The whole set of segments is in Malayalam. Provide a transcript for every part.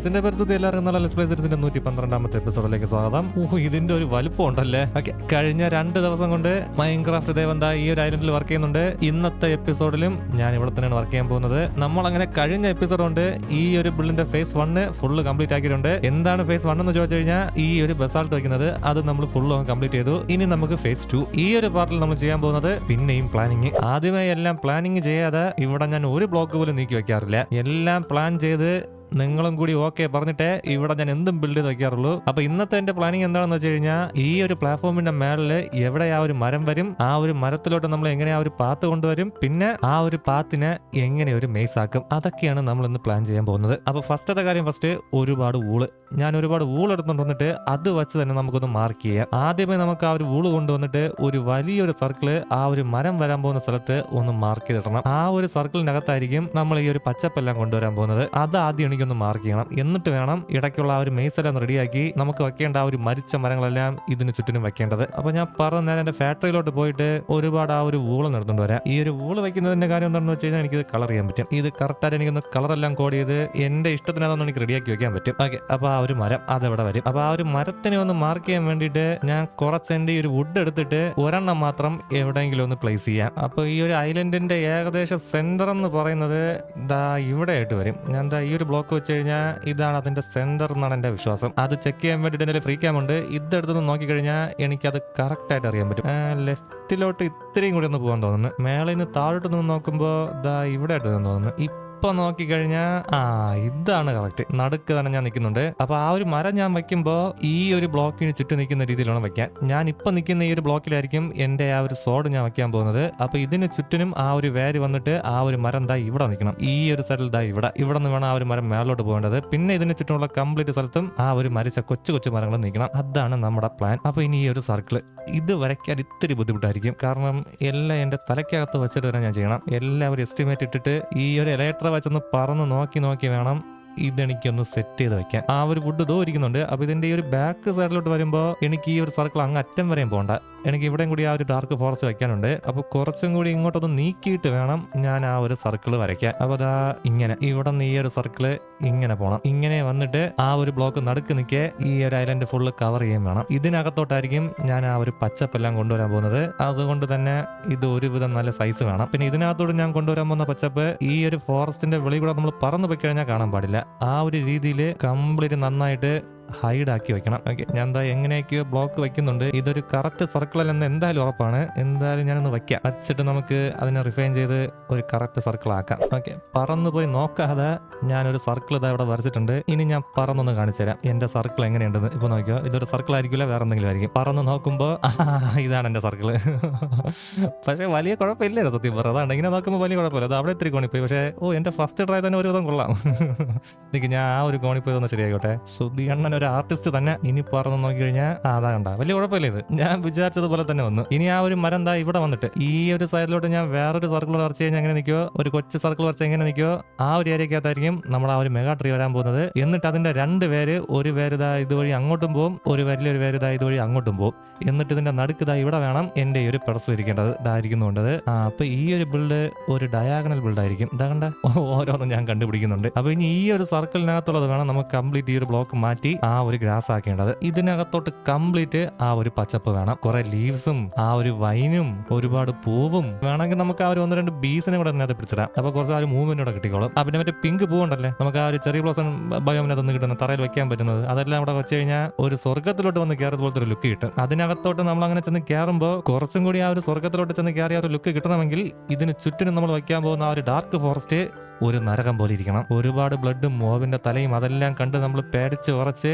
ഗൈസിന്റെ പരിസ്ഥിതി എല്ലാവർക്കും നല്ല ലെസ്പ്ലേസേഴ്സിന്റെ നൂറ്റി പന്ത്രണ്ടാമത്തെ എപ്പിസോഡിലേക്ക് സ്വാഗതം. ഓഹ് ഇതിന്റെ ഒരു വലുപ്പം ഉണ്ടല്ലേ ഓക്കെ കഴിഞ്ഞ രണ്ട് ദിവസം കൊണ്ട് മൈൻക്രാഫ്റ്റ് ദേവന്ത ഈ ഒരു ഐലൻഡിൽ വർക്ക് ചെയ്യുന്നുണ്ട്. ഇന്നത്തെ എപ്പിസോഡിലും ഞാൻ ഇവിടെ തന്നെയാണ് വർക്ക് ചെയ്യാൻ പോകുന്നത്. നമ്മൾ അങ്ങനെ കഴിഞ്ഞ എപ്പിസോഡ് കൊണ്ട് ഈ ഒരു ബിൽഡിന്റെ ഫേസ് വണ്ണ് ഫുള്ള് കംപ്ലീറ്റ് ആക്കിയിട്ടുണ്ട്. എന്താണ് ഫേസ് വൺ എന്ന് ചോദിച്ചു കഴിഞ്ഞാൽ ഈ ഒരു ബസാൾട്ട് വയ്ക്കുന്നത് അത് നമ്മൾ ഫുള്ള് കംപ്ലീറ്റ് ചെയ്തു. ഇനി നമുക്ക് ഫേസ് ടു ഈ ഒരു പാർട്ടിൽ നമ്മൾ ചെയ്യാൻ പോകുന്നത് പിന്നെയും പ്ലാനിങ് ആദ്യമേ എല്ലാം പ്ലാനിങ് ചെയ്യാതെ ഇവിടെ ഞാൻ ഒരു ബ്ലോക്ക് പോലും നീക്കി വെക്കാറില്ല. എല്ലാം പ്ലാൻ ചെയ്ത് നിങ്ങളും കൂടി ഓക്കെ പറഞ്ഞിട്ടേ ഇവിടെ ഞാൻ എന്തും ബിൽഡ് ചെയ്ത് വെക്കാറുള്ളൂ. അപ്പൊ ഇന്നത്തെ എന്റെ പ്ലാനിങ് എന്താണെന്ന് വെച്ച് കഴിഞ്ഞാൽ ഈ ഒരു പ്ലാറ്റ്ഫോമിന്റെ മേളിൽ എവിടെ ആ ഒരു മരം വരും ആ ഒരു മരത്തിലോട്ട് നമ്മൾ എങ്ങനെ ആ ഒരു പാത്ത് കൊണ്ടുവരും പിന്നെ ആ ഒരു പാത്തിനെ എങ്ങനെ ഒരു മെയ്സ് ആക്കും അതൊക്കെയാണ് നമ്മൾ ഇന്ന് പ്ലാൻ ചെയ്യാൻ പോകുന്നത്. അപ്പൊ ഫസ്റ്റത്തെ കാര്യം ഫസ്റ്റ് ഒരുപാട് വൂൾ ഞാൻ ഒരുപാട് വൂൾ എടുത്തുകൊണ്ട് വന്നിട്ട് അത് വെച്ച് തന്നെ നമുക്കൊന്ന് മാർക്ക് ചെയ്യാം. ആദ്യമേ നമുക്ക് ആ ഒരു വൂൾ കൊണ്ടുവന്നിട്ട് ഒരു വലിയൊരു സർക്കിൾ ആ ഒരു മരം വരാൻ പോകുന്ന സ്ഥലത്ത് ഒന്ന് മാർക്ക് ചെയ്തിടണം. ആ ഒരു സർക്കിളിനകത്തായിരിക്കും നമ്മൾ ഈ ഒരു പച്ചപ്പെല്ലാം കൊണ്ടുവരാൻ പോകുന്നത്. അത് ആദ്യം എനിക്കൊന്ന് മാർക്ക് ചെയ്യണം. എന്നിട്ട് വേണം ഇടയ്ക്കുള്ള ആ ഒരു മെയ്സെല്ലാം റെഡിയാക്കി നമുക്ക് വെക്കേണ്ട ആ ഒരു മരിച്ച മരങ്ങളെല്ലാം ഇതിന് ചുറ്റിനും വെക്കേണ്ടത്. അപ്പൊ ഞാൻ പറഞ്ഞ നേരം എന്റെ ഫാക്ടറിയിലോട്ട് പോയിട്ട് ഒരുപാട് ആ ഒരു വൂൾ നടന്നുകൊണ്ട് വരാം. ഈ ഒരു വൂൾ വെക്കുന്നതിന്റെ കാര്യം എന്താണെന്ന് വെച്ച് കഴിഞ്ഞാൽ എനിക്ക് കളർ ചെയ്യാൻ പറ്റും. ഇത് കറക്റ്റായിട്ട് എനിക്കൊന്ന് കളറെല്ലാം കോഡ് ചെയ്ത് എന്റെ ഇഷ്ടത്തിനതൊന്നും എനിക്ക് റെഡിയാക്കി വെക്കാൻ പറ്റും. ഓക്കെ അപ്പൊ ആ ഒരു മരം അതെവിടെ വരും. അപ്പൊ ആ ഒരു മരത്തിനെ ഒന്ന് മാർക്ക് ചെയ്യാൻ വേണ്ടിയിട്ട് ഞാൻ കുറച്ച് എന്റെ ഒരു വുഡ് എടുത്തിട്ട് ഒരെണ്ണം മാത്രം എവിടെയെങ്കിലും ഒന്ന് പ്ലേസ് ചെയ്യാം. അപ്പൊ ഈ ഒരു ഐലൻഡിന്റെ ഏകദേശം സെന്റർ എന്ന് പറയുന്നത് ദാ ഇവിടെ ആയിട്ട് വരും. ഞാൻ ദാ ഈ ഒരു ബ്ലോക്ക് വെച്ച് കഴിഞ്ഞാൽ ഇതാണ് അതിന്റെ സെന്റർ എന്നാണ് എന്റെ വിശ്വാസം. അത് ചെക്ക് ചെയ്യാൻ വേണ്ടിയിട്ട് എന്റെ ഫ്രീ ക്യാം ഉണ്ട്. ഇതെടുത്ത് നോക്കി കഴിഞ്ഞാൽ എനിക്കത് കറക്റ്റായിട്ട് അറിയാൻ പറ്റും. ലെഫ്റ്റിലോട്ട് ഇത്രയും കൂടി ഒന്ന് പോകാൻ തോന്നുന്നു. മേളയിൽ നിന്ന് താഴോട്ട് നിന്ന് നോക്കുമ്പോൾ ദാ ഇവിടെ ആയിട്ട് നിന്ന് തോന്നുന്നു ഇപ്പൊ നോക്കിക്കഴിഞ്ഞാൽ ആ ഇതാണ് കറക്റ്റ് നടുക്ക് തന്നെ ഞാൻ നിൽക്കുന്നുണ്ട്. അപ്പൊ ആ ഒരു മരം ഞാൻ വയ്ക്കുമ്പോൾ ഈ ഒരു ബ്ലോക്കിന് ചുറ്റും നിൽക്കുന്ന രീതിയിലാണ് വെക്കാൻ ഞാൻ ഇപ്പൊ നിൽക്കുന്ന ഈ ഒരു ബ്ലോക്കിലായിരിക്കും എന്റെ ആ ഒരു സോഡ് ഞാൻ വെക്കാൻ പോകുന്നത്. അപ്പൊ ഇതിന് ചുറ്റിനും ആ ഒരു വേര് വന്നിട്ട് ആ ഒരു മരം ദാ ഇവിടെ നിൽക്കണം. ഈ ഒരു സ്ഥലം ദാ ഇവിടെ. ഇവിടെ നിന്ന് വേണം ആ ഒരു മരം മേലോട്ട് പോകേണ്ടത്. പിന്നെ ഇതിന് ചുറ്റുമുള്ള കംപ്ലീറ്റ് സ്ഥലത്തും ആ ഒരു മരിച്ച കൊച്ചു കൊച്ചു മരങ്ങൾ നിൽക്കണം. അതാണ് നമ്മുടെ പ്ലാൻ അപ്പൊ ഇനി ഈ ഒരു സർക്കിൾ ഇത് വരയ്ക്കാൻ ഇത്തിരി ബുദ്ധിമുട്ടായിരിക്കും. കാരണം എല്ലാം എന്റെ തലയ്ക്കകത്ത് വെച്ചിട്ട് തന്നെ ഞാൻ ചെയ്യണം. എല്ലാവരും എസ്റ്റിമേറ്റ് ഇട്ടിട്ട് ഈ ഒരു ഇലക്ട്ര വെച്ചൊന്ന് പറന്ന് നോക്കി നോക്കി വേണം. ഇതെനിക്കൊന്ന് സെറ്റ് ചെയ്ത് വെക്കാം ആ ഒരു വുഡ് ഇതോ ഇരിക്കുന്നുണ്ട്. അപ്പൊ ഇതിന്റെ ഈ ഒരു ബാക്ക് സൈഡിലോട്ട് വരുമ്പോൾ എനിക്ക് ഈ ഒരു സർക്കിൾ അങ്ങ് അറ്റം വരെയും പോകണ്ട എനിക്ക് ഇവിടെയും കൂടി ആ ഒരു ഡാർക്ക് ഫോറസ്റ്റ് വെക്കാനുണ്ട്. അപ്പൊ കുറച്ചും കൂടി ഇങ്ങോട്ടൊന്ന് നീക്കിയിട്ട് വേണം ഞാൻ ആ ഒരു സർക്കിൾ വരയ്ക്കാൻ. അപ്പൊ അതാ ഇങ്ങനെ. ഇവിടെ നിന്ന് ഈ ഒരു സർക്കിൾ ഇങ്ങനെ പോണം. ഇങ്ങനെ വന്നിട്ട് ആ ഒരു ബ്ലോക്ക് നടുക്ക് നിൽക്കെ ഈ ഒരു ഐലൻഡ് ഫുള്ള് കവർ ചെയ്യാൻ വേണം. ഇതിനകത്തോട്ടായിരിക്കും ഞാൻ ആ ഒരു പച്ചപ്പെല്ലാം കൊണ്ടുവരാൻ പോകുന്നത്. അതുകൊണ്ട് തന്നെ ഇത് ഒരുവിധം നല്ല സൈസ് വേണം. പിന്നെ ഇതിനകത്തോട് ഞാൻ കൊണ്ടുവരാൻ പോകുന്ന പച്ചപ്പ് ഈ ഒരു ഫോറസ്റ്റിന്റെ വെളി കൂടെ നമ്മൾ പറന്ന് പോയി കഴിഞ്ഞാൽ കാണാൻ പാടില്ല. ആ ഒരു രീതിയിൽ കംപ്ലീറ്റ് നന്നായിട്ട് ഹൈഡ് ആക്കി വെക്കണം. ഓക്കെ ഞാൻ എന്താ എങ്ങനെയൊക്കെയോ ബ്ലോക്ക് വെക്കുന്നുണ്ട്. ഇതൊരു കറക്റ്റ് സർക്കിൾ അല്ലെന്ന് എന്തായാലും ഉറപ്പാണ്. എന്തായാലും ഞാനൊന്ന് വെക്കാം. വച്ചിട്ട് നമുക്ക് അതിനെ റിഫൈൻ ചെയ്ത് ഒരു കറക്റ്റ് സർക്കിൾ ആക്കാം. ഓക്കെ പറന്നു പോയി നോക്കാതെ ഞാനൊരു സർക്കിൾ ഇതാ ഇവിടെ വരച്ചിട്ടുണ്ട്. ഇനി ഞാൻ പറന്നൊന്ന് കാണിച്ചു തരാം. എന്റെ സർക്കിൾ എങ്ങനെയുണ്ടെന്ന്. ഇപ്പൊ നോക്കിയോ ഇതൊരു സർക്കിൾ ആയിരിക്കില്ല വേറെ എന്തെങ്കിലും ആയിരിക്കും. പറന്ന് നോക്കുമ്പോൾ ഇതാണ് എന്റെ സർക്കിൾ പക്ഷേ വലിയ കുഴപ്പമില്ലായിരുന്നു സത്യം പറ അതാണ് ഇങ്ങനെ നോക്കുമ്പോൾ വലിയ കുഴപ്പമില്ല. അത് അവിടെ ഇത്തിരി കോണിപ്പോയി. പക്ഷേ ഓ എന്റെ ഫസ്റ്റ് ട്രൈ തന്നെ ഒരു വിധം കൊള്ളാം ഞാൻ ആ ഒരു കോണിപ്പോയി തന്നെ ശരിയായിക്കോട്ടെ. സുധി അണ്ണൻ ഒരു ആർട്ടിസ്റ്റ് തന്നെ ഇനി പറഞ്ഞു നോക്കി കഴിഞ്ഞാൽ അതാ കണ്ട. വലിയ കുഴപ്പമില്ല ഇത്. ഞാൻ വിചാരിച്ചതുപോലെ തന്നെ വന്നു. ഇനി ആ ഒരു മരം എന്താ ഇവിടെ വന്നിട്ട് ഈ ഒരു സൈഡിലോട്ട് ഞാൻ വേറൊരു സർക്കിൾ വരച്ച് കഴിഞ്ഞാൽ എങ്ങനെ നിൽക്കുമോ ഒരു കൊച്ചു സർക്കിൾ വരച്ച് എങ്ങനെ നിൽക്കുമോ ആ ഒരു ഏരിയക്കകത്തായിരിക്കും നമ്മൾ ആ ഒരു മെഗാ ട്രീ വരാൻ പോകുന്നത്. എന്നിട്ട് അതിന്റെ രണ്ട് പേര് ഒരു പേര് ഇതാ ഇതുവഴി അങ്ങോട്ടും പോകും ഒരു വലിയൊരു പേര് ഇതാ ഇതുവഴി അങ്ങോട്ടും പോകും എന്നിട്ട് ഇതിന്റെ നടുക്ക് ഇതാ ഇവിടെ വേണം എന്റെ ഈ ഒരു പെടസ് ഇരിക്കേണ്ടത്. ഇതായിരിക്കുന്നുണ്ടത് ആ അപ്പൊ ഈ ഒരു ബിൽഡ് ഒരു ഡയാഗണൽ ബിൽഡ് ആയിരിക്കും. ഇതാ കണ്ട? ഓരോന്നും ഞാൻ കണ്ടുപിടിക്കുന്നുണ്ട്. അപ്പൊ ഇനി ഈ ഒരു സർക്കിളിനകത്തുള്ളത് വേണം നമുക്ക് കംപ്ലീറ്റ് ഈ ഒരു ബ്ലോക്ക് മാറ്റി. ഒരു ഗ്രാസ് ആക്കേണ്ടത്. ഇതിനകത്തോട്ട് കംപ്ലീറ്റ് ആ ഒരു പച്ചപ്പ് വേണം. കുറെ ലീവ്സും ആ ഒരു വൈനും ഒരുപാട് പൂവും വേണമെങ്കിൽ നമുക്ക് ആ ഒരു ഒന്ന് രണ്ട് ബീസിനെ കൂടെ അതിനകത്ത് പിടിച്ചിടാം. അപ്പൊ കുറച്ച് ആ ഒരു മൂവ്മെന്റ് കൂടെ കിട്ടിക്കോളും. പിന്നെ മറ്റേ പിങ്ക് പൂവുണ്ടല്ലേ നമുക്ക് ആ ഒരു ചെറിയ ബ്ലോസം ബയോമിനകത്ത് നിന്ന് കിട്ടുന്ന തറയിൽ വെക്കാൻ പറ്റുന്നത്. അതെല്ലാം അവിടെ വെച്ച് കഴിഞ്ഞാൽ ഒരു സ്വർഗത്തിലോട്ട് വന്ന് കയറിയത് പോലത്തെ ഒരു ലുക്ക് കിട്ടും. അതിനകത്തോട്ട് നമ്മൾ അങ്ങനെ ചെന്ന് കയറുമ്പോൾ കുറച്ചും കൂടി ആ ഒരു സ്വർഗത്തിലോട്ട് ചെന്ന് കയറിയ ഒരു ലുക്ക് കിട്ടണമെങ്കിൽ ഇതിന് ചുറ്റിനും നമ്മൾ വെക്കാൻ പോകുന്ന ആ ഒരു ഡാർക്ക് ഫോറസ്റ്റ് ഒരു നരകം പോലെ ഇരിക്കണം. ഒരുപാട് ബ്ലഡും മോവിന്റെ തലയും അതെല്ലാം കണ്ട് നമ്മൾ പേടിച്ച് ഉറച്ച്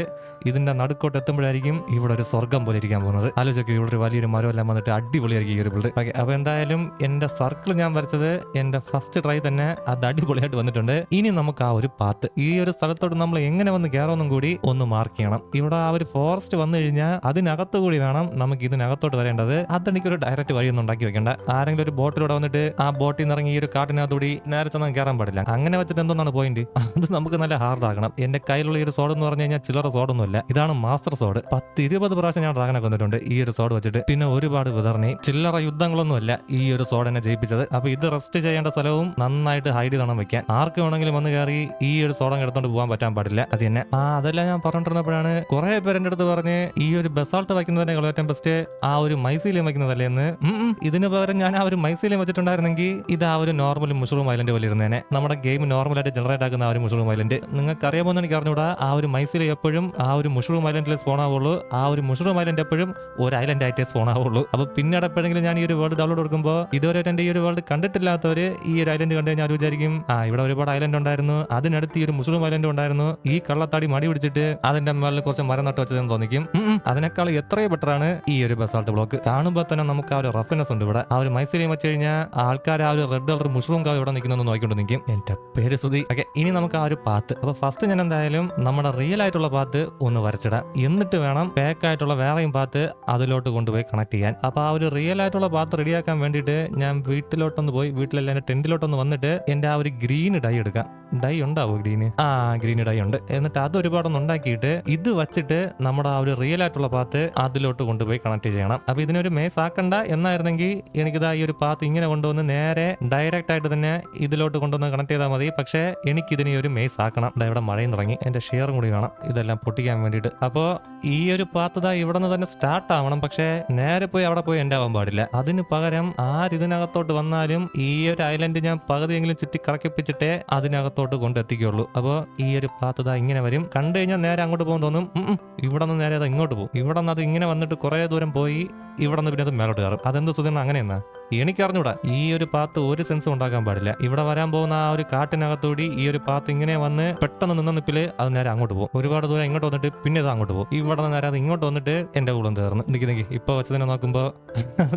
ഇതിന്റെ നടുക്കോട്ട് എത്തുമ്പോഴായിരിക്കും ഇവിടെ ഒരു സ്വർഗം പോലെ ഇരിക്കാൻ പോകുന്നത്. ആലോചിക്കും ഇവിടെ ഒരു വലിയൊരു മരം എല്ലാം വന്നിട്ട് അടിപൊളിയായിരിക്കും ഈ ഒരു ബിൽഡ് ഓക്കെ അപ്പൊ എന്തായാലും എന്റെ സർക്കിൾ ഞാൻ വരച്ചത് എന്റെ ഫസ്റ്റ് ട്രൈ തന്നെ അത് അടിപൊളിയായിട്ട് വന്നിട്ടുണ്ട്. ഇനി നമുക്ക് ആ ഒരു പാത്ത് ഈ ഒരു സ്ഥലത്തോട്ട് നമ്മൾ എങ്ങനെ വന്ന് കയറുമെന്നും കൂടി ഒന്ന് മാർക്ക് ചെയ്യണം. ഇവിടെ ആ ഒരു ഫോറസ്റ്റ് വന്നു കഴിഞ്ഞാൽ അതിനകത്ത് കൂടി വേണം നമുക്ക് ഇതിനകത്തോട്ട് വരേണ്ടത്. അതെനിക്ക് ഒരു ഡയറക്റ്റ് വഴി ഒന്നും ഉണ്ടാക്കി വെക്കേണ്ട. ആരെങ്കിലും ഒരു ബോട്ടിലൂടെ വന്നിട്ട് ആ ബോട്ടിൽ നിന്ന് ഇറങ്ങി ഈ ഒരു കാട്ടിനകത്തൂടി നേരെ ചെന്നാൽ കയറാൻ പാടില്ല. പാടില്ല അങ്ങനെ വെച്ചിട്ട് എന്തോന്നാണ് പോയിന്റ് അത് നമുക്ക് നല്ല ഹാർഡ് എന്റെ കയ്യിലുള്ള ഈ ഒരു സോഡ് എന്ന് പറഞ്ഞു കഴിഞ്ഞാൽ ചില്ലറ സോഡൊന്നുമല്ല ഇതാണ് മാസ്റ്റർ സോഡ് പത്ത് ഇരുപത് പ്രാവശ്യം ഞാൻ ഡ്രാഗനെ കൊന്നിട്ടുണ്ട് ഈ ഒരു സോഡ് വെച്ചിട്ട്. പിന്നെ ഒരുപാട് വിതർണി ചില്ലറ യുദ്ധങ്ങളൊന്നുമല്ല ഈ ഒരു സോഡ് എന്നെ ജയിപ്പിച്ചത്. അപ്പൊ ഇത് റെസ്റ്റ് ചെയ്യേണ്ട സ്ഥലവും നന്നായിട്ട് ഹൈഡ് ചെയ്തണം വെക്കാൻ. ആർക്ക് വേണമെങ്കിലും വന്ന് കയറി ഈ ഒരു സോഡം എടുത്തോണ്ട് പോകാൻ പറ്റാൻ പാടില്ല. അത് തന്നെ. ആ അതെല്ലാം ഞാൻ പറഞ്ഞിരുന്നപ്പോഴാണ് കുറെ പേര് എന്റെ അടുത്ത് പറഞ്ഞ് ഈ ഒരു ബസാൾട്ട് വയ്ക്കുന്നതിനെ ഏറ്റവും ബെസ്റ്റ് ആ ഒരു മൈസീലിയം വയ്ക്കുന്നതല്ലേ എന്ന്. ഇതിന് പകരം ഞാൻ ആ ഒരു മൈസീലിയം വെച്ചിട്ടുണ്ടായിരുന്നെങ്കിൽ ഇത് ആ ഒരു നോർമൽ മുഷറൂം ഐലൻഡ് പോലെ ഇരുന്നേനെ. നമ്മുടെ ഗെയിം നോർമലായിട്ട് ജനറേറ്റ് ആക്കുന്ന ആ ഒരു മുഷറൂം ഐലൻഡ് നിങ്ങൾക്ക് അറിയാമോന്ന് എനിക്ക് അറിഞ്ഞൂടാ ആ ഒരു മൈസീലിയം എപ്പോഴും ആ ഒരു മുഷറൂം ഐലൻഡിൽ സ്പോൺ ആവുള്ളൂ. ആ ഒരു മുഷറൂം ഐലൻഡ് എപ്പോഴും ഒരു ഐലൻഡ് ആയിട്ടേ സ്പോൺ ആവുള്ളൂ. അപ്പൊ പിന്നീട് എപ്പോഴെങ്കിലും ഞാൻ ഈ ഒരു വേൾഡ് ഡൗൺലോഡ് കൊടുക്കുമ്പോൾ ഇതുവരെ എന്റെ ഈ ഒരു വേൾഡ് കണ്ടിട്ടില്ലാത്തവർ ഈ ഒരു ഐലൻഡ് കണ്ടു കഴിഞ്ഞാൽ വിചാരിക്കും ആ ഇവിടെ ഒരുപാട് ഐലൻഡ് ഉണ്ടായിരുന്നു. അതിനടുത്ത് ഈ ഒരു മുസ്ലിം ഐലൻഡ് ഉണ്ടായിരുന്നു. ഈ കള്ളത്താടി മടി പിടിച്ചിട്ട് അതിന്റെ മേളിൽ കുറച്ച് മരം നട്ട് വെച്ചതെന്ന് തോന്നിക്കും. അതിനേക്കാൾ എത്രയോ ബെറ്റർ ആണ് ഈ ഒരു ബസാൾട്ട് ബ്ലോക്ക് കാണുമ്പോൾ തന്നെ നമുക്ക് ആ ഒരു റഫ്നെസ് ഉണ്ട് ഇവിടെ. ആ ഒരു മൈസൂരിയും വെച്ച് കഴിഞ്ഞാൽ ആൾക്കാർ ആ ഒരു റെഡ് കളർ മുസ്ലിം കാവ് ഇവിടെ നിൽക്കുന്നു നോക്കിക്കൊണ്ട് നിൽക്കും എന്റെ പേര് സുധി. ഓക്കെ ഇനി നമുക്ക് ആ ഒരു പാത്ത് അപ്പൊ ഫസ്റ്റ് ഞാൻ എന്തായാലും നമ്മുടെ റിയൽ ആയിട്ടുള്ള പാത്ത് ഒന്ന് വരച്ചിടാം. എന്നിട്ട് വേണം പാക്ക് ആയിട്ടുള്ള വേറെയും പാത്ത് അതിലോട്ട് കൊണ്ടുപോയി കണക്ട് ചെയ്യാൻ. അപ്പൊ ആ ഒരു റിയൽ ആയിട്ടുള്ള പാത്ത് റെഡിയാക്കാൻ വേണ്ടിയിട്ട് ഞാൻ വീട്ടിലോട്ടൊന്ന് പോയി വീട്ടിലല്ല എന്റെ ടെന്റിലോട്ടൊന്ന് വന്നിട്ട് എന്റെ ആ ഒരു ഗ്രീൻ ഡൈ എടുക്കാം. ഡൈ ഉണ്ടാവോ ഗ്രീന് ആ ഗ്രീൻ ഡൈ ഉണ്ട്. എന്നിട്ട് അത് ഒരുപാടൊന്ന് ഉണ്ടാക്കിയിട്ട് ഇത് വച്ചിട്ട് നമ്മുടെ ആ ഒരു റിയൽ ആയിട്ടുള്ള പാത്ത് അതിലോട്ട് കൊണ്ടുപോയി കണക്ട് ചെയ്യണം. അപ്പൊ ഇതിനൊരു മേസ് ആക്കണ്ട. എന്നായിരുന്നെങ്കിൽ എനിക്കിതാ ഈ ഒരു പാത്ത് ഇങ്ങനെ കൊണ്ടുവന്ന് നേരെ ഡയറക്റ്റ് ആയിട്ട് തന്നെ ഇതിലോട്ട് കൊണ്ടുവന്ന് കണക്ട് ചെയ്താൽ മതി. പക്ഷേ എനിക്കിതിനെ ഒരു മേസ് ആക്കണം. ഇതാ ഇവിടെ മഴയും തുടങ്ങി. എന്റെ ഷെയറും കൂടി വേണം ഇതെല്ലാം പൊട്ടിക്കാൻ വേണ്ടിയിട്ട്. അപ്പോൾ ഈ ഒരു പാത്ത് ദാ ഇവിടെ നിന്ന് തന്നെ സ്റ്റാർട്ട് ആവണം. പക്ഷേ നേരെ പോയി അവിടെ പോയി എന്റെ ആവാൻ പാടില്ല. അതിന് പകരം ആരിതിനകത്തോട്ട് വന്നാലും ഈ ഒരു ഐലൻഡ് ഞാൻ പകുതിയെങ്കിലും ചുറ്റി കറക്കിപ്പിച്ചിട്ടേ അതിനകത്തോട്ട് കൊണ്ടെത്തിക്കുള്ളൂ. അപ്പോൾ ഈ ഒരു പാത്ത് ഇങ്ങനെ വരും. കണ്ടു കഴിഞ്ഞാൽ നേരെ അങ്ങോട്ട് പോകും തോന്നും. ഇവിടെ നിന്ന് നേരെ അത് ഇങ്ങോട്ട് പോകും. ഇവിടെ നിന്ന് അത് ഇങ്ങനെ വന്നിട്ട് കുറേ ദൂരം പോയി ഇവിടെ നിന്ന് പിന്നെ അത് മേലോട്ട് കയറും. അതെന്ത് സുഖം അങ്ങനെയെന്നാ? എനിക്കറിഞ്ഞൂടാ ഈ ഒരു പാത്ത് ഒരു സെൻസും ഉണ്ടാക്കാൻ പാടില്ല. ഇവിടെ വരാൻ പോകുന്ന ആ ഒരു കാട്ടിനകത്തൂടി ഈ ഒരു പാത്ത് ഇങ്ങനെ വന്ന് പെട്ടെന്ന് നിന്ന നിപ്പിൽ അത് നേരെ അങ്ങോട്ട് പോകും. ഒരുപാട് ദൂരം ഇങ്ങോട്ട് വന്നിട്ട് പിന്നെ ഇത് അങ്ങോട്ട് പോകും. ഇവിടെ നിന്ന് നേരെ അത് ഇങ്ങോട്ട് വന്നിട്ട് എന്റെ കൂടെ തീർന്നു. നിൽക്കി നിൽക്കി ഇപ്പൊ വെച്ചതിനെ നോക്കുമ്പോ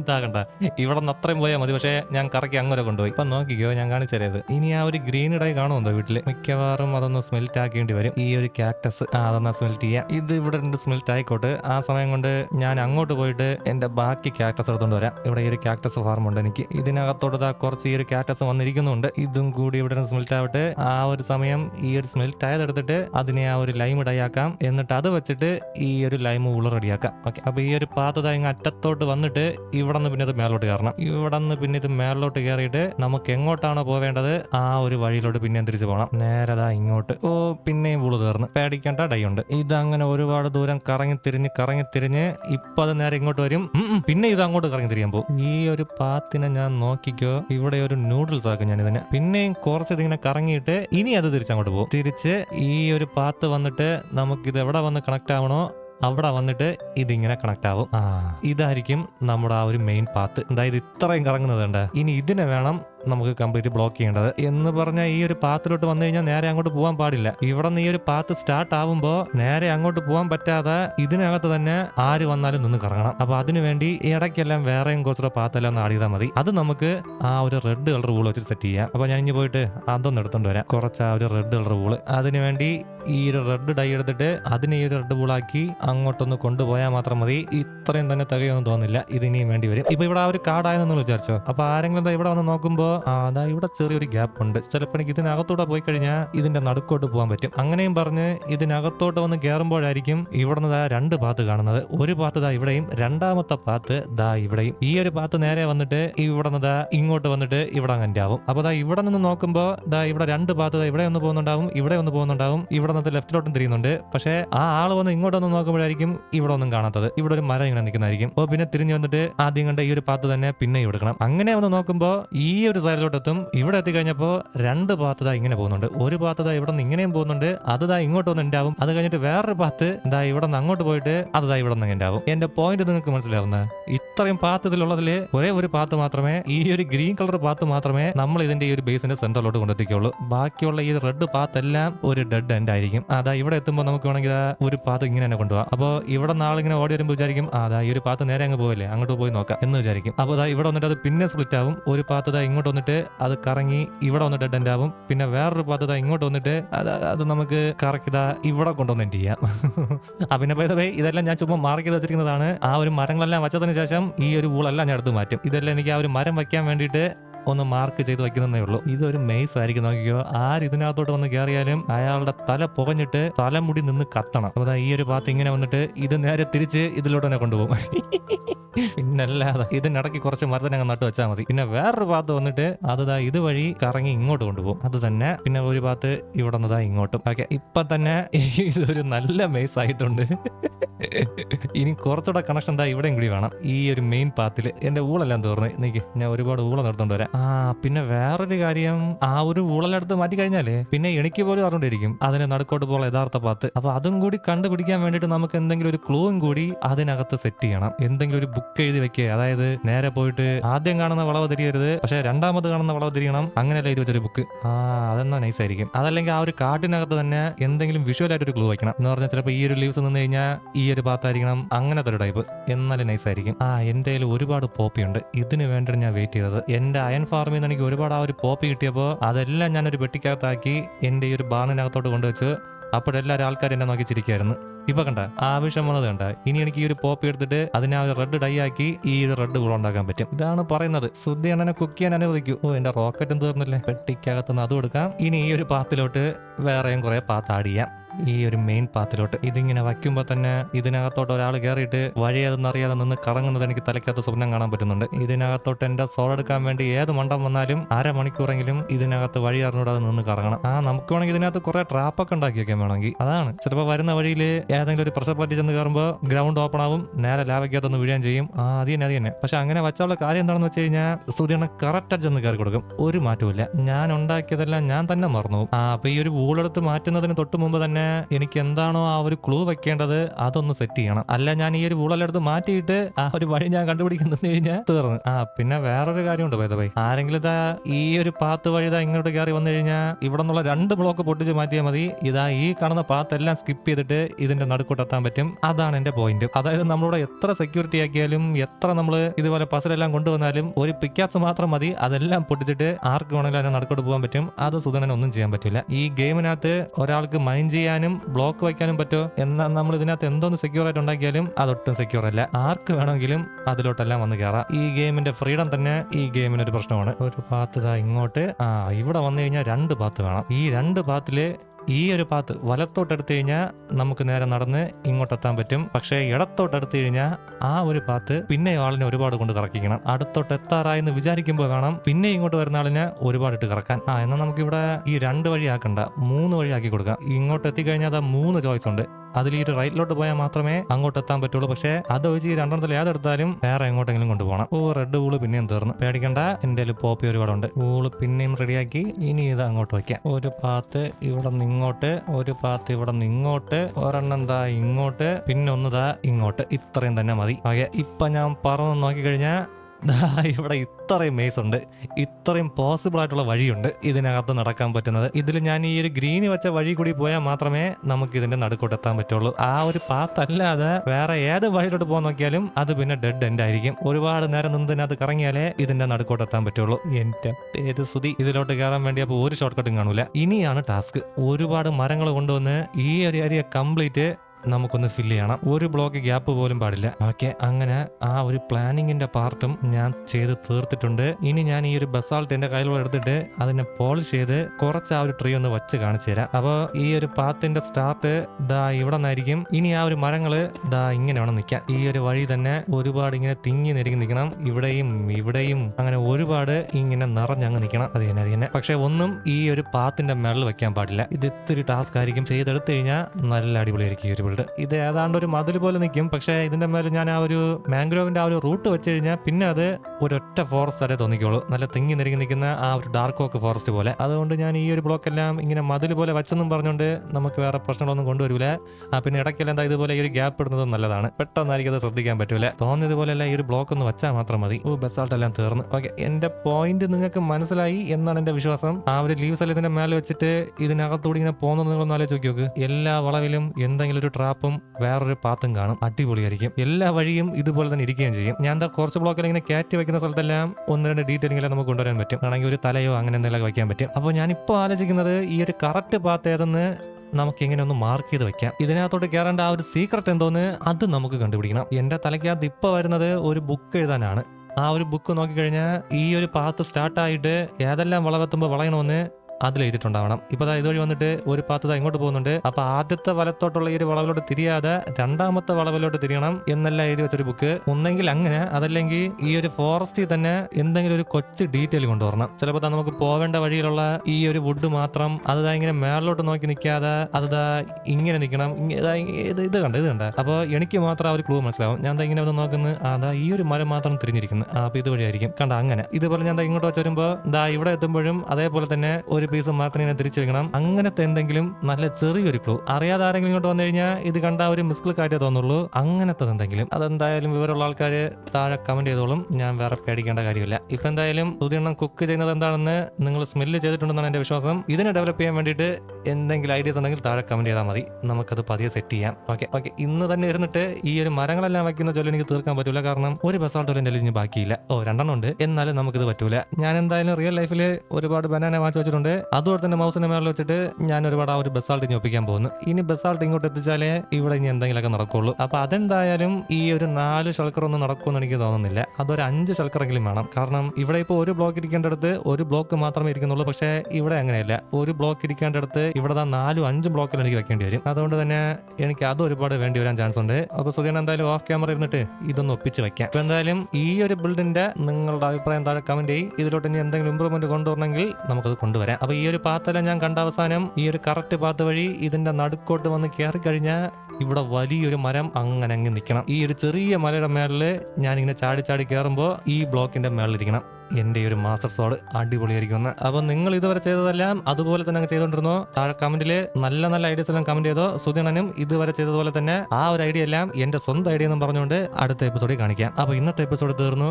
ഇതാകണ്ട. ഇവിടെ നിന്ന് അത്രയും പോയാൽ മതി. പക്ഷേ ഞാൻ കറക്കി അങ്ങനെ കൊണ്ടുപോയി. ഇപ്പൊ നോക്കിക്കോ ഞാൻ കാണിച്ചത് ഇനി ആ ഒരു ഗ്രീൻ ഇടയിൽ കാണുമോ വീട്ടിൽ? മിക്കവാറും അതൊന്ന് സ്മെൽറ്റ് ആക്കേണ്ടി വരും. ഈ ഒരു കാക്ടസ് ആ അതൊന്ന് സ്മെൽറ്റ് ചെയ്യാം. ഇത് ഇവിടെ രണ്ട് സ്മെൽറ്റ് ആയിക്കോട്ടെ. ആ സമയം കൊണ്ട് ഞാൻ അങ്ങോട്ട് പോയിട്ട് എന്റെ ബാക്കി കാക്ടസ് എടുത്തോണ്ട് വരാം. ഇവിടെ ഈ ഒരു കാക്ടസ് ഫാർം ഉണ്ട് എനിക്ക് ഇതിനകത്തോട്ട് ദാ കുറച്ച് ഈ ഒരു കാറ്റസ് വന്നിരിക്കുന്നുണ്ട്. ഇതും കൂടി ഇവിടെ സ്മെൽറ്റ് ആവട്ടെ. ആ ഒരു സമയം ഈ ഒരു സ്മെൽറ്റ് ആയതെടുത്തിട്ട് അതിനെ ആ ഒരു ലൈം ഇടയാക്കാം എന്നിട്ട് അത് വെച്ചിട്ട് ഈ ഒരു ലൈം ഉള്ള റെഡിയാക്കാം. ഓക്കെ അപ്പൊ ഈ ഒരു പാത്ത് ദാ ഇങ്ങ് അറ്റത്തോട്ട് വന്നിട്ട് ഇവിടെ നിന്ന് പിന്നെ ഇത് മേലോട്ട് കയറണം. ഇവിടെ നിന്ന് പിന്നെ ഇത് മേലോട്ട് കയറിയിട്ട് നമുക്ക് എങ്ങോട്ടാണോ പോവേണ്ടത് ആ ഒരു വഴിയിലോട്ട് പിന്നെ തിരിച്ചു പോകണം നേരെ ദാ ഇങ്ങോട്ട്. ഓ പിന്നെയും ഉളു തീർന്ന്. പേടിക്കേണ്ട ഡൈ ഉണ്ട്. ഇതങ്ങനെ ഒരുപാട് ദൂരം കറങ്ങി തിരിഞ്ഞ് കറങ്ങി തിരിഞ്ഞ് ഇപ്പൊ അത് നേരെ ഇങ്ങോട്ട് വരും. പിന്നെ ഇത് അങ്ങോട്ട് കറങ്ങി തിരിയാൻ പോകും. ഈ ഒരു പാത്തിനെ ഞാൻ നോക്കിക്കോ. ഇവിടെ ഒരു നൂഡിൽസ് ആക്കും ഞാൻ ഇതിനെ പിന്നെയും കുറച്ച് ഇതിങ്ങനെ കറങ്ങിയിട്ട് ഇനി അത് തിരിച്ചങ്ങോട്ട് പോകും. തിരിച്ച് ഈ ഒരു പാത്ത് വന്നിട്ട് നമുക്ക് ഇത് എവിടെ വന്ന് കണക്ട് ആവണോ അവിടെ വന്നിട്ട് ഇതിങ്ങനെ കണക്ട് ആവും. ഇതായിരിക്കും നമ്മുടെ ആ ഒരു മെയിൻ പാത്ത് അതായത് ഇത്രയും കറങ്ങുന്നത് ഉണ്ട് ഇനി ഇതിനെ വേണം നമുക്ക് കംപ്ലീറ്റ് ബ്ലോക്ക് ചെയ്യേണ്ടത്. എന്ന് പറഞ്ഞാൽ ഈ ഒരു പാത്തിലോട്ട് വന്നു കഴിഞ്ഞാൽ നേരെ അങ്ങോട്ട് പോകാൻ പാടില്ല. ഇവിടെ നിന്ന് ഈ ഒരു പാത്ത് സ്റ്റാർട്ട് ആവുമ്പോൾ നേരെ അങ്ങോട്ട് പോകാൻ പറ്റാതെ ഇതിനകത്ത് തന്നെ ആര് വന്നാലും നിന്ന് കറങ്ങണം. അപ്പൊ അതിനുവേണ്ടി ഇടയ്ക്കെല്ലാം വേറെയും കുറച്ചുകൂടെ പാത്തെല്ലാം ഒന്ന് ആടിയതാൽ മതി. അത് നമുക്ക് ആ ഒരു റെഡ് കളർ റൂൾ വെച്ച് സെറ്റ് ചെയ്യാം. അപ്പൊ ഞാൻ ഇനി പോയിട്ട് അതൊന്ന് എടുത്തോണ്ട് വരാം. കുറച്ച് ആ ഒരു റെഡ് കളർ റൂൾ അതിനുവേണ്ടി ഈ ഒരു റെഡ് ഡൈ എടുത്തിട്ട് അതിനെ ഈ ഒരു റെഡ് ബൂളാക്കി അങ്ങോട്ടൊന്ന് കൊണ്ടുപോയാൽ മാത്രം മതി. ഇത്രയും തന്നെ തികയൊന്നും തോന്നില്ല. ഇതിനിയും വേണ്ടി വരും. ഇപ്പൊ ഇവിടെ ആ ഒരു കാർഡായെന്ന് വിചാരിച്ചോ. അപ്പൊ ആരെങ്കിലും ഇവിടെ വന്ന് നോക്കുമ്പോ ആ അതാ ഇവിടെ ചെറിയൊരു ഗ്യാപ്പ് ഉണ്ട് ചിലപ്പോൾ എനിക്ക് ഇതിനകത്തോടെ പോയി കഴിഞ്ഞാൽ ഇതിന്റെ നടുക്കോട്ട് പോകാൻ പറ്റും. അങ്ങനെയും പറഞ്ഞ് ഇതിനകത്തോട്ട് വന്ന് കയറുമ്പോഴായിരിക്കും ഇവിടെ നിന്ന് രണ്ട് പാത്ത് കാണുന്നത്. ഒരു പാത്ത് ദാ ഇവിടെയും രണ്ടാമത്തെ പാത്ത് ദാ ഇവിടെയും. ഈ ഒരു പാത്ത് നേരെ വന്നിട്ട് ഇവിടെ നിന്ന് ദാ ഇങ്ങോട്ട് വന്നിട്ട് ഇവിടെ അങ്ങനെ ആവും. അപ്പൊ ദാ ഇവിടെ നിന്ന് നോക്കുമ്പോ ദാ ഇവിടെ രണ്ട് പാത്ത് ദാ ഇവിടെ ഒന്ന് പോകുന്നുണ്ടാവും ഇവിടെ ഒന്ന് പോകുന്നുണ്ടാവും. ഇവിടെ നിന്ന് ലെഫ്റ്റിലോട്ടും തിരിയുന്നുണ്ട്. പക്ഷേ ആ ആൾ വന്ന് ഇങ്ങോട്ട് ഒന്ന് നോക്കുമ്പോഴായിരിക്കും ഇവിടെ ഒന്നും കാണാത്തത്. ഇവിടെ ഒരു മരം ഇങ്ങനെ നിൽക്കുന്നതായിരിക്കും. അപ്പോൾ പിന്നെ തിരിഞ്ഞു വന്നിട്ട് ആദ്യം കണ്ട ഈ ഒരു പാത്ത് തന്നെ പിന്നെ എടുക്കണം അങ്ങനെ വന്ന് നോക്കുമ്പോൾ ഈ ഒരു സൈഡിലോട്ട് എത്തും ഇവിടെ എത്തിക്കഴിഞ്ഞപ്പോൾ രണ്ട് ഭാഗത്ത് ഇങ്ങനെ പോകുന്നുണ്ട്. ഒരു ഭാഗത്ത് ദാ ഇവിടെ നിന്ന് ഇങ്ങനെയും പോകുന്നുണ്ട്. അത് ദാ ഇങ്ങോട്ട് വന്ന് ഉണ്ടാവും അത് കഴിഞ്ഞിട്ട് വേറൊരു ഭാഗത്ത് എന്താ ഇവിടെ നിന്ന് അങ്ങോട്ട് പോയിട്ട് അത് ദാ ഇവിടെ നിന്ന് ഉണ്ടാവും എന്റെ പോയിന്റ് നിങ്ങൾക്ക് മനസ്സിലാവുന്ന ഇത്രയും പാത്ത് ഇതിലുള്ളതിൽ ഒരേ ഒരു പാത്ത് മാത്രമേ ഈ ഒരു ഗ്രീൻ കളർ പാത്ത് മാത്രമേ നമ്മൾ ഇതിന്റെ ഈ ഒരു ബേസിന്റെ സെന്ററിലോട്ട് കൊണ്ടെത്തിക്കുള്ളൂ ബാക്കിയുള്ള ഈ റെഡ് പാത്ത് എല്ലാം ഒരു ഡെഡ് എൻഡ് ആയിരിക്കും. അതാ ഇവിടെ എത്തുമ്പോൾ നമുക്ക് വേണമെങ്കിൽ ഒരു പാത്ത് ഇങ്ങനെ തന്നെ കൊണ്ടുപോകാം. അപ്പോൾ ഇവിടെ നാളിങ്ങനെ ഓടി വരുമ്പോൾ വിചാരിക്കും അതാ ഈ ഒരു പാത്ത് നേരെ അങ്ങ് പോവല്ലേ അങ്ങോട്ട് പോയി നോക്കാം എന്ന് വിചാരിക്കും. അപ്പോൾ അതാ ഇവിടെ വന്നിട്ട് അത് പിന്നെ സ്പ്ലിറ്റ് ആവും. ഒരു പാത്ത് ദാ ഇങ്ങോട്ട് വന്നിട്ട് അത് കറങ്ങി ഇവിടെ വന്നിട്ട് ഡെൻഡ് ആവും. പിന്നെ വേറൊരു പാത ഇങ്ങോട്ട് വന്നിട്ട് അത് അത് നമുക്ക് കറക്കി ദാ ഇവിടെ കൊണ്ടുവന്ന് എൻഡ് ചെയ്യാം. ആ പിന്നെ പോയതേ ഇതെല്ലാം ഞാൻ ചുമ്മാ മാർക്ക് വെച്ചിരിക്കുന്നതാണ്. ആ ഒരു മരങ്ങളെല്ലാം വെച്ചതിന് ശേഷം ഈ ഒരു വൂളെല്ലാം ഞാൻ എടുത്ത് മാറ്റും. ഇതെല്ലാം എനിക്ക് ആ ഒരു മരം വയ്ക്കാൻ വേണ്ടിയിട്ട് ഒന്ന് മാർക്ക് ചെയ്ത് വെക്കുന്നതേ ഉള്ളൂ. ഇതൊരു മെയ്സ് ആയിരിക്കും നോക്കിയോ ആര് ഇതിനകത്തോട്ട് വന്ന് കയറിയാലും അയാളുടെ തല പുകഞ്ഞിട്ട് തലമുടി നിന്ന് കത്തണം. അപ്പൊ ഈ ഒരു ഭാഗത്ത് ഇങ്ങനെ വന്നിട്ട് ഇത് നേരെ തിരിച്ച് ഇതിലോട്ട് തന്നെ കൊണ്ടുപോകും. പിന്നല്ലാതെ ഇതിനിടയ്ക്ക് കുറച്ച് മരത്തിനങ്ങ് നട്ടു വെച്ചാൽ മതി. പിന്നെ വേറൊരു ഭാഗത്ത് വന്നിട്ട് അതാ ദാ ഇതുവഴി കറങ്ങി ഇങ്ങോട്ട് കൊണ്ടുപോകും. അത് തന്നെ പിന്നെ ഒരു ഭാഗത്ത് ഇവിടെ നിന്നതാ ഇങ്ങോട്ടും. ഓക്കെ ഇപ്പൊ തന്നെ ഇതൊരു നല്ല മേസ് ആയിട്ടുണ്ട്. ഇനി കുറച്ചുകൂടെ കണക്ഷൻ എന്താ ഇവിടെയും കൂടി വേണം. ഈ ഒരു മെയിൻ പാത്തിൽ എന്റെ ഊളെല്ലാം തീർന്നു. നീക്ക് ഞാൻ ഒരുപാട് ഊള നിർത്തോണ്ട് വരാം ആ പിന്നെ വേറൊരു കാര്യം ആ ഒരു ഊളലെടുത്ത് മാറ്റി കഴിഞ്ഞാലേ പിന്നെ എനിക്ക് പോലും അറിഞ്ഞിരിക്കും അതിന് നടുക്കോട്ട് പോലെ യഥാർത്ഥ പാത്ത് അപ്പൊ അതും കൂടി കണ്ടുപിടിക്കാൻ വേണ്ടിട്ട് നമുക്ക് എന്തെങ്കിലും ഒരു ക്ലൂവും കൂടി അതിനകത്ത് സെറ്റ് ചെയ്യണം. എന്തെങ്കിലും ഒരു ബുക്ക് എഴുതി വെക്കുക അതായത് നേരെ പോയിട്ട് ആദ്യം കാണുന്ന വളവ് തിരിയരുത് പക്ഷെ രണ്ടാമത് കാണുന്ന വളവ് തിരിയണം. അങ്ങനെയല്ല ഇത് വെച്ചൊരു ബുക്ക് ആ അതെന്നാ നൈസ് ആയിരിക്കും. അതല്ലെങ്കിൽ ആ ഒരു കാട്ടിനകത്ത് തന്നെ എന്തെങ്കിലും വിഷ്വൽ ആയിട്ട് ഒരു ക്ലൂ വയ്ക്കണം. എന്ന് പറഞ്ഞാൽ ചിലപ്പോൾ ഈ ഒരു ലീവ്സ് നിന്ന് കഴിഞ്ഞാൽ ഈ ഒരു ഭാഗത്തായിരിക്കണം അങ്ങനത്തെ ഒരു ടൈപ്പ് എന്നാലും നൈസ് ആയിരിക്കും. ആ എന്റെ കയ്യിൽ ഒരുപാട് പോപ്പി ഉണ്ട്. ഇതിന് വേണ്ടിയാണ് ഞാൻ വെയിറ്റ് ചെയ്തത്. എന്റെ അയൺ ഫാർമിൽ നിന്ന് എനിക്ക് ഒരുപാട് ആ ഒരു പോപ്പി കിട്ടിയപ്പോൾ അതെല്ലാം ഞാനൊരു പെട്ടിക്കകത്താക്കി എന്റെ ഈ ഒരു ബാണിനകത്തോട്ട് കൊണ്ടുവച്ച് അപ്പോഴെല്ലാവരും ആൾക്കാർ എന്നെ നോക്കി ചിരിക്കായിരുന്നു ഇപ്പൊ കണ്ട ആവശ്യം വന്നത് കണ്ട. ഇനി എനിക്ക് ഈ ഒരു പോപ്പി എടുത്തിട്ട് അതിനെ ആ റെഡ് ഡൈ ആക്കി ഈ ഒരു റെഡ് കൂടെ ഉണ്ടാക്കാൻ പറ്റും. ഇതാണ് പറയുന്നത്. സുദ്ധി അണ്ണനെ കുക്ക് ചെയ്യാൻ അനുവദിക്കൂ. ഓ എന്റെ റോക്കറ്റും തീർന്നില്ലേ? പെട്ടിക്കകത്തുനിന്ന് അതും എടുക്കാം. ഇനി ഈ ഒരു പാത്തിലോട്ട് വേറെയും കുറെ പാത്ത് ആഡ് ചെയ്യാം. ഈ ഒരു മെയിൻ പാത്തിലോട്ട്. ഇതിങ്ങനെ വയ്ക്കുമ്പോൾ തന്നെ ഇതിനകത്തോട്ട് ഒരാൾ കയറിയിട്ട് വഴിയതെന്നറിയാതെ നിന്ന് കറങ്ങുന്നത് എനിക്ക് തലയ്ക്കകത്ത് സ്വപ്നം കാണാൻ പറ്റുന്നുണ്ട്. ഇതിനകത്തോട്ട് എന്റെ എടുക്കാൻ വേണ്ടി ഏത് മണ്ടം വന്നാലും അരമണിക്കൂറെങ്കിലും ഇതിനകത്ത് വഴി അറിഞ്ഞൂടാതെ നിന്ന് കറങ്ങണം. ആ നമുക്ക് വേണമെങ്കിൽ ഇതിനകത്ത് കുറെ ട്രാപ്പൊക്കെ വെക്കാൻ വേണമെങ്കിൽ. അതാണ്. ചിലപ്പോൾ വരുന്ന വഴിയിൽ ഏതെങ്കിലും ഒരു പ്രഷർ പറ്റി ചെന്ന് കയറുമ്പോൾ ഗ്രൗണ്ട് ഓപ്പൺ ആവും നേരെ ലാവയ്ക്കകത്തൊന്ന് വീഴാൻ ചെയ്യും. ആ അത് തന്നെ അത് തന്നെ. പക്ഷെ അങ്ങനെ വച്ചുള്ള കാര്യം എന്താണെന്ന് വെച്ച് കഴിഞ്ഞാൽ സ്തുതിയാണ് കറക്റ്റായിട്ട് ചെന്ന് കയറി കൊടുക്കും. ഒരു മാറ്റവും ഞാൻ ഉണ്ടാക്കിയതെല്ലാം ഞാൻ തന്നെ മറന്നു ആ അപ്പൊ ഈ ഒരു വൂളെടുത്ത് മാറ്റുന്നതിന് തൊട്ട് മുമ്പ് തന്നെ എനിക്ക് എന്താണോ ആ ഒരു ക്ലൂ വെക്കേണ്ടത് അതൊന്ന് സെറ്റ് ചെയ്യണം. അല്ല ഞാൻ ഈ ഒരു ഊളലെടുത്ത് മാറ്റിയിട്ട് ആ ഒരു വഴി ഞാൻ കണ്ടുപിടിക്കുന്നു കഴിഞ്ഞാൽ തീർന്നു ആ പിന്നെ വേറൊരു കാര്യമുണ്ട് ബൈ ആരെങ്കിലും ഇതാ ഈ ഒരു പാത്ത് വഴി ഇതാ ഇങ്ങോട്ട് കയറി വന്നു കഴിഞ്ഞാൽ ഇവിടെ നിന്നുള്ള രണ്ട് ബ്ലോക്ക് പൊട്ടിച്ച് മാറ്റിയാൽ മതി. ഇതാ ഈ കാണുന്ന പാത്ത് എല്ലാം സ്കിപ്പ് ചെയ്തിട്ട് ഇതിന്റെ നടുക്കോട്ട് എത്താൻ പറ്റും. അതാണ് എന്റെ പോയിന്റ് അതായത് നമ്മളിവിടെ എത്ര സെക്യൂരിറ്റി ആക്കിയാലും എത്ര നമ്മൾ ഇതുപോലെ പസലെല്ലാം കൊണ്ടുവന്നാലും ഒരു പിക്കാസ് മാത്രം മതി. അതെല്ലാം പൊട്ടിച്ചിട്ട് ആർക്ക് വേണമെങ്കിലും അതിനെ നടുക്കോട്ട് പോകാൻ പറ്റും. അത് സുധനൻ ഒന്നും ചെയ്യാൻ പറ്റില്ല. ഈ ഗെയിമിനകത്ത് ഒരാൾക്ക് മൈൻഡ് ചെയ്യാനും ബ്ലോക്ക് വയ്ക്കാനും പറ്റുമോ? എന്നാൽ നമ്മൾ ഇതിനകത്ത് എന്തോന്ന് സെക്യൂർ ആയിട്ട് ഉണ്ടാക്കിയാലും അതൊട്ടും സെക്യൂർ അല്ല. ആർക്ക് വേണമെങ്കിലും അതിലോട്ടെല്ലാം വന്ന് കയറാം ഈ ഗെയിമിന്റെ ഫ്രീഡം തന്നെ ഈ ഗെയിമിന് ഒരു പ്രശ്നമാണ്. ഒരു പാത്ത് ഇങ്ങോട്ട്. ആ ഇവിടെ വന്നു കഴിഞ്ഞാൽ രണ്ട് പാത്ത് വേണം. ഈ രണ്ട് പാത്തിൽ ഈ ഒരു പാത്ത് വലത്തോട്ട് എടുത്തു കഴിഞ്ഞാൽ നമുക്ക് നേരെ നടന്ന് ഇങ്ങോട്ടെത്താൻ പറ്റും. പക്ഷേ ഇടത്തോട്ട് എടുത്തു കഴിഞ്ഞാൽ ആ ഒരു പാത്ത് പിന്നെ ആളിനെ ഒരുപാട് കൊണ്ട് കറക്കിക്കണം. അടുത്തോട്ട് എത്താറായെന്ന് വിചാരിക്കുമ്പോൾ വേണം പിന്നെ ഇങ്ങോട്ട് വരുന്ന ആളിനെ ഒരുപാട് ഇട്ട് കറക്കാൻ. ആ എന്നാൽ നമുക്കിവിടെ ഈ രണ്ട് വഴി ആക്കണ്ട മൂന്ന് വഴി ആക്കി കൊടുക്കാം. ഇങ്ങോട്ട് എത്തിക്കഴിഞ്ഞാൽ അത് മൂന്ന് ചോയ്സ് ഉണ്ട്. അതിൽ ഈ ഒരു റൈറ്റിലോട്ട് പോയാൽ മാത്രമേ അങ്ങോട്ട് എത്താൻ പറ്റുള്ളൂ. പക്ഷേ അത് ഒഴിച്ച് ഈ രണ്ടെണ്ണത്തിൽ ഏതെടുത്താലും വേറെ എങ്ങോട്ടെങ്കിലും കൊണ്ടുപോകണം. ഓ റെഡ് ഊൾ പിന്നെയും തീർന്നു. പേടിക്കണ്ട എന്റെ കയ്യിൽ പോപ്പി ഒരുപാടുണ്ട്. ഊൾ പിന്നെയും റെഡിയാക്കി ഇനി ഇത് അങ്ങോട്ട് വയ്ക്കാം. ഒരു പാത്ത് ഇവിടെ നിങ്ങോട്ട് ഒരു പാത്ത് ഇവിടെ നിങ്ങോട്ട് ഒരെണ്ണം ദാ ഇങ്ങോട്ട് പിന്നെ ഒന്ന് ദാ ഇങ്ങോട്ട്. ഇത്രയും തന്നെ മതി. ഓക്കെ ഇപ്പൊ ഞാൻ പറഞ്ഞു നോക്കിക്കഴിഞ്ഞാൽ ഇവിടെ ഇത്രയും മേസ് ഉണ്ട്. ഇത്രയും പോസിബിൾ ആയിട്ടുള്ള വഴിയുണ്ട് ഇതിനകത്ത് നടക്കാൻ പറ്റുന്നത്. ഇതിൽ ഞാൻ ഈ ഒരു ഗ്രീന് വെച്ച വഴി കൂടി പോയാൽ മാത്രമേ നമുക്ക് ഇതിന്റെ നടുക്കോട്ട് എത്താൻ പറ്റുള്ളൂ. ആ ഒരു പാത്ത് അല്ലാതെ വേറെ ഏത് വഴിയിലോട്ട് പോകാൻ നോക്കിയാലും അത് പിന്നെ ഡെഡ് എൻഡ് ആയിരിക്കും. ഒരുപാട് നേരം നിന്നതിനകത്ത് കറങ്ങിയാലേ ഇതിന്റെ നടുക്കോട്ട് എത്താൻ പറ്റുള്ളൂ. എന്റെ പേര് സുതി ഇതിലോട്ട് കയറാൻ വേണ്ടി അപ്പോൾ ഒരു ഷോർട്ട് കട്ടും കാണൂല. ഇനിയാണ് ടാസ്ക് ഒരുപാട് മരങ്ങൾ കൊണ്ടുവന്ന് ഈ ഒരു ഏരിയ കംപ്ലീറ്റ് നമുക്കൊന്ന് ഫില്ല് ചെയ്യണം. ഒരു ബ്ലോക്ക് ഗ്യാപ്പ് പോലും പാടില്ല. ഓക്കെ അങ്ങനെ ആ ഒരു പ്ലാനിങ്ങിന്റെ പാർട്ടും ഞാൻ ചെയ്ത് തീർത്തിട്ടുണ്ട്. ഇനി ഞാൻ ഈ ഒരു ബസാൾട്ട് എന്റെ കയ്യിലൂടെ എടുത്തിട്ട് അതിനെ പോളിഷ് ചെയ്ത് കുറച്ച് ആ ഒരു ട്രീ ഒന്ന് വച്ച് കാണിച്ചു തരാം. അപ്പോൾ ഈ ഒരു പാത്തിന്റെ സ്റ്റാർട്ട് ദാ ഇവിടെ നിന്നായിരിക്കും. ഇനി ആ ഒരു മരങ്ങൾ ദാ ഇങ്ങനെ വേണം നിൽക്കാൻ. ഈ ഒരു വഴി തന്നെ ഒരുപാട് ഇങ്ങനെ തിങ്ങി നെരുങ്ങി നിൽക്കണം. ഇവിടെയും ഇവിടെയും അങ്ങനെ ഒരുപാട് ഇങ്ങനെ നിറഞ്ഞങ്ങ് നിൽക്കണം. അത് തന്നെ അത് തന്നെ. പക്ഷെ ഒന്നും ഈ ഒരു പാത്തിന്റെ മേളിൽ വെക്കാൻ പാടില്ല. ഇത് ഇത്തിരി ടാസ്ക് ആയിരിക്കും. ചെയ്തെടുത്തു കഴിഞ്ഞാൽ നല്ല അടിപൊളിയായിരിക്കും ഈ ഒരു ബിൽഡ് ഇത് ഏതാണ്ട് ഒരു മതിൽ പോലെ നിൽക്കും പക്ഷേ ഇതിന്റെ മേലെ ഞാൻ ആ ഒരു മാംഗ്രോവിന്റെ ആ ഒരു റൂട്ട് വെച്ച് കഴിഞ്ഞാൽ പിന്നെ അത് ഒരൊറ്റ ഫോറസ്റ്റ് അല്ലേ തോന്നിക്കോളൂ. നല്ല തിങ്ങി നിരങ്ങി നിൽക്കുന്ന ആ ഒരു ഡാർക്ക് ഓക്ക് ഫോറസ്റ്റ് പോലെ. അതുകൊണ്ട് ഞാൻ ഈ ഒരു ബ്ലോക്ക് എല്ലാം ഇങ്ങനെ മതിൽ പോലെ വെച്ചെന്നും പറഞ്ഞുകൊണ്ട് നമുക്ക് വേറെ പ്രശ്നങ്ങളൊന്നും കൊണ്ടുവരില്ല ആ പിന്നെ ഇടയ്ക്കെല്ലാം എന്താ ഇതുപോലെ ഈ ഒരു ഗ്യാപ്പ് ഇടുന്നത് നല്ലതാണ്. പെട്ടെന്നായിരിക്കും അത് ശ്രദ്ധിക്കാൻ പറ്റൂല. തോന്നിയതുപോലെയല്ല ഈ ഒരു ബ്ലോക്ക് ഒന്ന് വെച്ചാൽ മാത്രം മതി. ഓ ബസാൾട്ട് എല്ലാം തീർന്നു. ഓക്കെ എന്റെ പോയിന്റ് നിങ്ങൾക്ക് മനസ്സിലായി എന്നാണ് എന്റെ വിശ്വാസം. ആ ഒരു ലീവ്സ് എല്ലാം ഇതിന്റെ മേലെ വെച്ചിട്ട് ഇതിനകത്തൂടി ഇങ്ങനെ പോകുന്നത് നിങ്ങളൊന്ന് ആലോചിച്ച് നോക്ക്. എല്ലാ വളവിലും എന്തെങ്കിലും ഒരു ട്രാപ്പും വേറൊരു പാത്തും കാണും. അടിപൊളിയായിരിക്കും. എല്ലാ വഴിയും ഇതുപോലെ തന്നെ ഇരിക്കുകയും ചെയ്യും. ഞാൻ എന്താ കുറച്ച് ബ്ലോക്കിൽ ഇങ്ങനെ കയറ്റി വെക്കുന്ന സ്ഥലത്തെല്ലാം ഒന്ന് രണ്ട് ഡീറ്റെയിലിംഗ് എല്ലാം നമുക്ക് കൊണ്ടുവരാൻ പറ്റും. ആണെങ്കിൽ ഒരു തലയോ അങ്ങനെ എന്തെങ്കിലും വയ്ക്കാൻ പറ്റും. അപ്പോൾ ഞാനിപ്പോൾ ആലോചിക്കുന്നത് ഈ ഒരു കറക്റ്റ് പാത്ത് ഏതെന്ന് നമുക്ക് എങ്ങനെ ഒന്ന് മാർക്ക് ചെയ്ത് വെക്കാം. ഇതിനകത്തോട്ട് കയറേണ്ട ആ ഒരു സീക്രട്ട് എന്തോന്ന് അത് നമുക്ക് കണ്ടുപിടിക്കണം. എന്റെ തലയ്ക്കകത്ത് ഇപ്പോൾ വരുന്നത് ഒരു ബുക്ക് എഴുതാനാണ്. ആ ഒരു ബുക്ക് നോക്കിക്കഴിഞ്ഞാൽ ഈ ഒരു പാത്ത് സ്റ്റാർട്ടായിട്ട് ഏതെല്ലാം വളവെത്തുമ്പോൾ വളയണമെന്ന് അതിൽ എഴുതിയിട്ടുണ്ടാവണം ഇപ്പൊ ദാ ഇതുവഴി വന്നിട്ട് ഒരു പാത്ത ദാ ഇങ്ങോട്ട് പോകുന്നുണ്ട്. അപ്പൊ ആദ്യത്തെ വലത്തോട്ടുള്ള ഈ ഒരു വളവിലോട്ട് തിരിയാതെ രണ്ടാമത്തെ വളവിലോട്ട് തിരിയണം എന്നെല്ലാം എഴുതി വെച്ചൊരു ബുക്ക്. ഒന്നെങ്കിൽ അങ്ങനെ അതല്ലെങ്കിൽ ഈ ഒരു ഫോറസ്റ്റിൽ തന്നെ എന്തെങ്കിലും ഒരു കൊച്ചു ഡീറ്റെയിൽ കൊണ്ടുവരണം. ചിലപ്പോൾ നമുക്ക് പോവേണ്ട വഴിയിലുള്ള ഈ ഒരു വുഡ് മാത്രം അത് ഇങ്ങനെ മേളിലോട്ട് നോക്കി നിൽക്കാതെ അത് ഇങ്ങനെ നിൽക്കണം. ഇത് കണ്ട ഇത് കണ്ട? അപ്പോൾ എനിക്ക് മാത്രം ആ ഒരു ക്ലൂ മനസ്സിലാവും. ഞാൻ ഇങ്ങനെ നോക്കുന്നത് അതാ ഈ ഒരു മരം മാത്രം തിരിഞ്ഞിരിക്കുന്നത് അപ്പോൾ ഇതുവഴിയായിരിക്കും. കണ്ട അങ്ങനെ. ഇതുപോലെ ഞാൻ ഇങ്ങോട്ട് വെച്ച് വരുമ്പോൾ ദാ ഇവിടെ എത്തുമ്പോഴും അതേപോലെ തന്നെ ഒരു പീസ് മാത്രം ഇങ്ങനെ തിരിച്ചു വെക്കണം അങ്ങനത്തെ എന്തെങ്കിലും നല്ല ചെറിയൊരു ക്ലൂ അറിയാതെ ആരെങ്കിലും ഇങ്ങോട്ട് വന്നു കഴിഞ്ഞാൽ ഇത് കണ്ട ഒരു മിസ്കിൾ കാറ്റേ തോന്നുള്ളൂ. അങ്ങനത്തെ എന്തെങ്കിലും. അതെന്തായാലും വിവരമുള്ള ആൾക്കാർ താഴെ കമന്റ് ചെയ്തോളും. ഞാൻ വേറെ പേടിക്കേണ്ട കാര്യമില്ല. ഇപ്പൊ എന്തായാലും പുതിയെണ്ണം കുക്ക് ചെയ്യുന്നത് എന്താണെന്ന് നിങ്ങൾ സ്മെല്ല് ചെയ്തിട്ടുണ്ടെന്നാണ് എന്റെ വിശ്വാസം. ഇതിനെ ഡെവലപ്പ് ചെയ്യാൻ വേണ്ടിയിട്ട് എന്തെങ്കിലും ഐഡിയസ് ഉണ്ടെങ്കിൽ താഴെ കമന്റ് ചെയ്താൽ മതി. നമുക്കത് പതിയെ സെറ്റ് ചെയ്യാം. ഓക്കെ ഓക്കെ ഇന്ന് തന്നെ ഇരുന്നിട്ട് ഈ ഒരു മരങ്ങളെല്ലാം വയ്ക്കുന്ന ജോലി എനിക്ക് തീർക്കാൻ പറ്റൂല. കാരണം ഒരു ബസാൾട്ട് എന്റെ ഇനി ബാക്കിയില്ല. ഓ രണ്ടെണ്ണം ഉണ്ട്. എന്നാലും നമുക്കിത് പറ്റൂല. ഞാൻ എന്തായാലും റിയൽ ലൈഫിൽ ഒരുപാട് ബനാന വാങ്ങിച്ചു വെച്ചിട്ടുണ്ട്. അതുപോലെ തന്നെ മൗസിന്റെ മേളിൽ വെച്ചിട്ട് ഞാൻ ഒരുപാട് ആ ഒരു ബസാൾട്ട് ഒപ്പിക്കാൻ പോകുന്നു. ഇനി ബസാൾട്ട് ഇങ്ങോട്ട് എത്തിച്ചാലേ ഇവിടെ ഇനി എന്തെങ്കിലുമൊക്കെ നടക്കുള്ളൂ. അപ്പൊ അതെന്തായാലും ഈ ഒരു നാല് ഷൾക്കർ ഒന്നും നടക്കുമെന്ന് എനിക്ക് തോന്നുന്നില്ല. അതൊരു അഞ്ച് ഷൾക്കറെങ്കിലും വേണം. കാരണം ഇവിടെ ഇപ്പോൾ ഒരു ബ്ലോക്ക് ഇരിക്കേണ്ടടുത്ത് ഒരു ബ്ലോക്ക് മാത്രമേ ഇരിക്കുന്നുള്ളൂ. പക്ഷേ ഇവിടെ അങ്ങനെയല്ല. ഒരു ബ്ലോക്ക് ഇരിക്കേണ്ടടുത്ത് ഇവിടെ താ നാലും അഞ്ചും ബ്ലോക്കിൽ എനിക്ക് വെക്കേണ്ടി വരും. അതുകൊണ്ട് തന്നെ എനിക്ക് അത് ഒരുപാട് വേണ്ടി വരാൻ ചാൻസ് ഉണ്ട്. അപ്പൊ സുധീൻ എന്തായാലും ഓഫ് ക്യാമറ ഇരുന്നിട്ട് ഇതൊന്ന് ഒപ്പിച്ച് വെക്കാം. അപ്പൊ എന്തായാലും ഈ ഒരു ബിൽഡിന്റെ നിങ്ങളുടെ അഭിപ്രായം താഴെ കമന്റ് ചെയ്യും. ഇതിലോട്ട് ഇനി എന്തെങ്കിലും ഇമ്പ്രൂവ്മെന്റ് കൊണ്ടുവരണമെങ്കിൽ നമുക്കത് കൊണ്ടുവരാം. അപ്പൊ ഈ ഒരു പാത്തെല്ലാം ഞാൻ കണ്ട അവസാനം ഈ ഒരു കറക്റ്റ് പാത്ത് വഴി ഇതിന്റെ നടുക്കോട്ട് വന്ന് കയറി കഴിഞ്ഞാൽ ഇവിടെ വലിയൊരു മരം അങ്ങനെ അങ്ങ് നിൽക്കണം ഈ ഒരു ചെറിയ മലയുടെ മേളിൽ ഇങ്ങനെ ചാടി ചാടി കയറുമ്പോൾ ഈ ബ്ലോക്കിന്റെ മേളിലിരിക്കണം. എന്റെ ഒരു മാസ്റ്റർ സോഡ് അടിപൊളിയായിരിക്കുമെന്ന് അപ്പൊ നിങ്ങൾ ഇതുവരെ ചെയ്തതെല്ലാം അതുപോലെ തന്നെ അങ്ങ് ചെയ്തോണ്ടിരുന്നോ? താഴെ കമന്റിൽ നല്ല നല്ല ഐഡിയസ് എല്ലാം കമന്റ് ചെയ്തോ? സുധീണനും ഇതുവരെ ചെയ്തതുപോലെ തന്നെ ആ ഒരു ഐഡിയ എല്ലാം എന്റെ സ്വന്തം ഐഡിയ എന്നും പറഞ്ഞുകൊണ്ട് അടുത്ത എപ്പിസോഡിൽ കാണിക്കാം. അപ്പൊ ഇന്നത്തെ എപ്പിസോഡ് തീർന്നു.